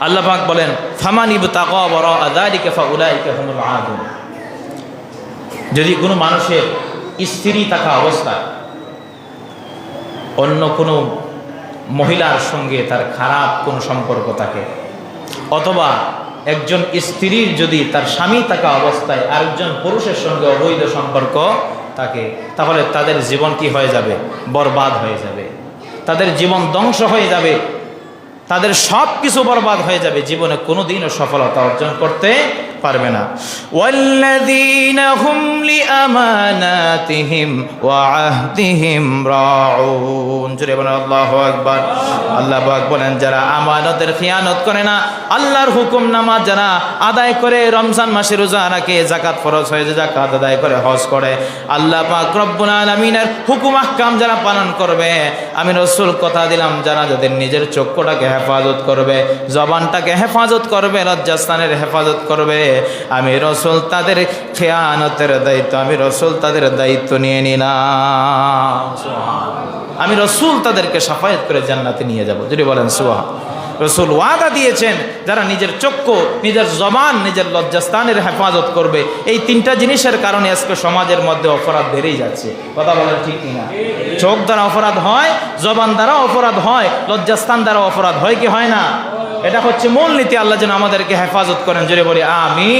আল্লাহ পাক বলেন আদুন। যদি কোনো মানুষের স্ত্রী থাকা অবস্থায় অন্য কোনো মহিলার সঙ্গে তার খারাপ কোনো সম্পর্ক থাকে, অথবা একজন স্ত্রীর যদি তার স্বামী থাকা অবস্থায় আরেকজন পুরুষের সঙ্গে অবৈধ সম্পর্ক থাকে, তাহলে তাদের জীবন কি হয়ে যাবে? বরবাদ হয়ে যাবে। তাদের জীবন ধ্বংস হয়ে যাবে। তাদের সব কিছু বরবাদ হয়ে যাবে। জীবনে কোনোদিনও সফলতা অর্জন করতে পারবে না। আমানাতিহিম ওয়া আহদিহিম রাউন। জোরে বলেন, আল্লাহু আকবার। আল্লাহ পাক বলেন, যারা আমানতের খিয়ানত করে না, আল্লাহর হুকুম নামা যারা আদায় করে, রমজান মাসে রোজা রাখে, যাকাত ফরজ হয়ে যায় জাকাত আদায় করে, হজ করে, আল্লাহ পাক রব্বুল আলামিনের হুকুম আহকাম যারা পালন করবে, আমি রসুল কথা দিলাম, যারা যাদের নিজের চক্ষুটাকে হেফাজত করবে, জবানটাকে হেফাজত করবে, লজ্জাস্থানের হেফাজত করবে, আমি রসুল তাদের খেয়ানতের দায়িত্ব, আমি রসুল তাদের দায়িত্ব নিয়ে নিলাম। আমি রসুল তাদেরকে সাফায়াত করে জান্নাতে নিয়ে যাব, যদি বলেন সুহা রসুল ওয়াদা দিয়েছেন, যারা নিজের চক্ষু, নিজের জবান, নিজের লজ্জাস্থানের হেফাজত করবে, এই তিনটা জিনিসের কারণে আজকে সমাজের মধ্যে অপরাধ বেড়েই যাচ্ছে। কথা বলেন ঠিক কিনা? চোখ দ্বারা অপরাধ হয়, জবান দ্বারা অপরাধ হয়, লজ্জাস্থান দ্বারা অপরাধ হয় কি হয় না? এটা হচ্ছে মূল নীতি আল্লাহ যেন আমাদেরকে হেফাজত করেন যদি বলি আমি